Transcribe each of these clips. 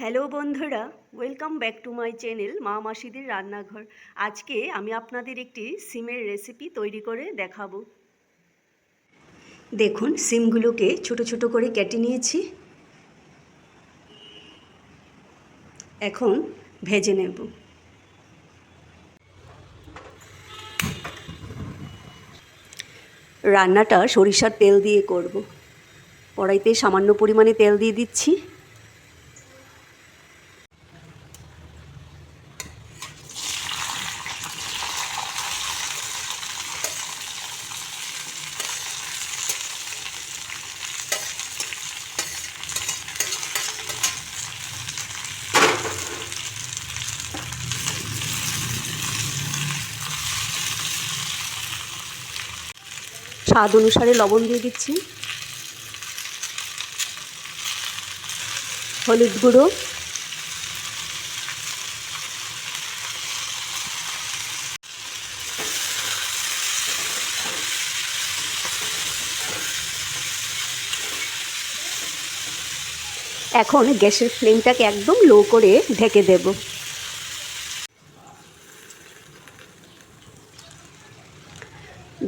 Hello বন্ধুরা welcome back to my channel মা মাসিদের রান্নাঘর। আজকে আমি আপনাদের একটি সিমের রেসিপি তৈরি করে দেখাবো। দেখুন, সিমগুলোকে ছোট ছোট করে কেটে নিয়েছি। এখন ভেজে নেব। রান্নাটা সরিষার তেল দিয়ে করব। কড়াইতে সামান্য পরিমাণে তেল দিয়ে দিচ্ছি। স্বাদ অনুসারে লবণ দিয়ে দিচ্ছি। হলুদ গুঁড়ো। এখন গ্যাসের ফ্লেমটাকে একদম লো করে ঢেকে দেব।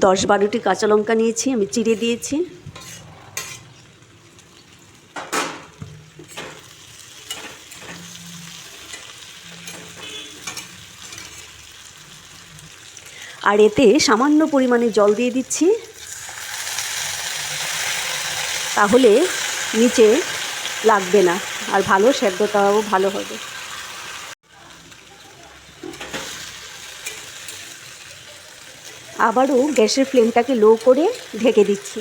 দশ বারোটি কাঁচা লঙ্কা নিয়েছি, আমি চিড়ে দিয়েছি। আর এতে সামান্য পরিমাণে জল দিয়ে দিচ্ছি। তাহলে নিচে লাগবে না, আর ভালো সেদ্ধটাও ভালো হবে। আবারও গ্যাসের ফ্লেমটাকে লো করে ঢেকে দিচ্ছি।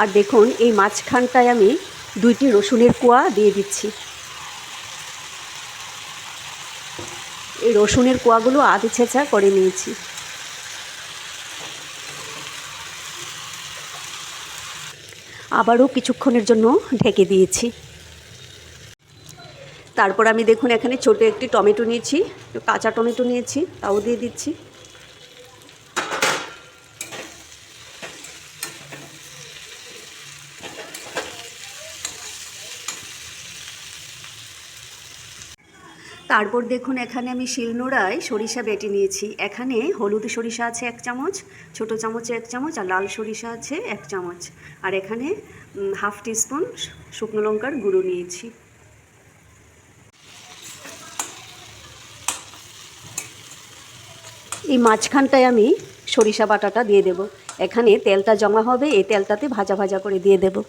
আর দেখুন, এই মাঝখানটায় আমি দুইটি রসুনের কোয়া দিয়ে দিচ্ছি। এই রসুনের কোয়াগুলো আধ ছেঁচা করে নিয়েছি। আবারও কিছুক্ষণের জন্য ঢেকে দিয়েছি। তারপর আমি দেখুন এখানে ছোট একটি টমেটো নিয়েছি কাঁচা টমেটো নিয়েছি, তাও দিয়ে দিচ্ছি। তারপর দেখুন, এখানে আমি শিলনোড়ায় সরিষা বেটে নিয়েছি। এখানে হলুদ সরিষা আছে এক চামচ, ছোট চামচে এক চামচ আর লাল সরিষা আছে এক চামচ। আর এখানে হাফ টিস্পুন শুকনো লঙ্কার গুঁড়ো নিয়েছি। এই মাঝখানটায় আমি সরিষা বাটাটা দিয়ে দেব। এখানে তেলটা জমা হবে, এই তেলটাতে ভাজা ভাজা করে দিয়ে দেবো।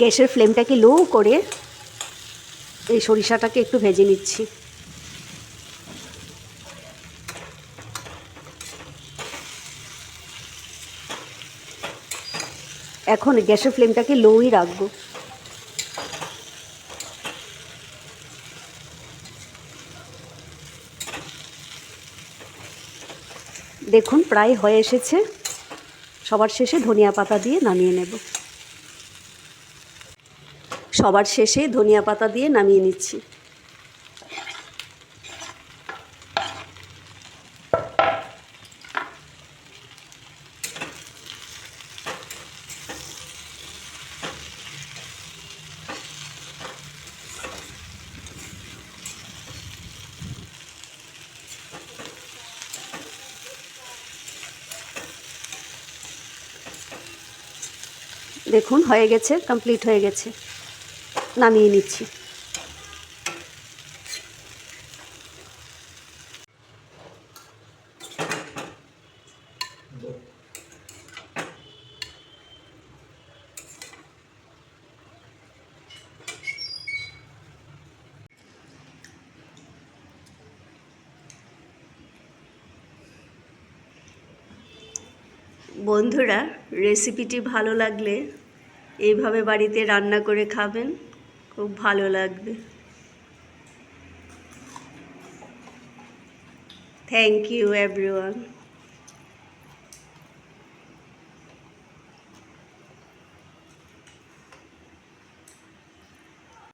গ্যাসের ফ্লেমটাকে লো করে এই সরিষাটাকে একটু ভেজে নিচ্ছি। এখন গ্যাসের ফ্লেমটাকে লোই রাখব। দেখুন, প্রায় হয়ে এসেছে। সবার শেষে ধনিয়া পাতা দিয়ে নামিয়ে নেব। সবার শেষে ধনিয়া পাতা দিয়ে নামিয়ে নিচ্ছি। দেখুন হয়ে গেছে কমপ্লিট হয়ে গেছে। নামিয়ে নিচ্ছি। বন্ধুরা রেসিপিটি ভালো লাগলে এইভাবে বাড়িতে রান্না করে খাবেন। খুব ভালো লাগবে থ্যাংক ইউ এভরিওয়ান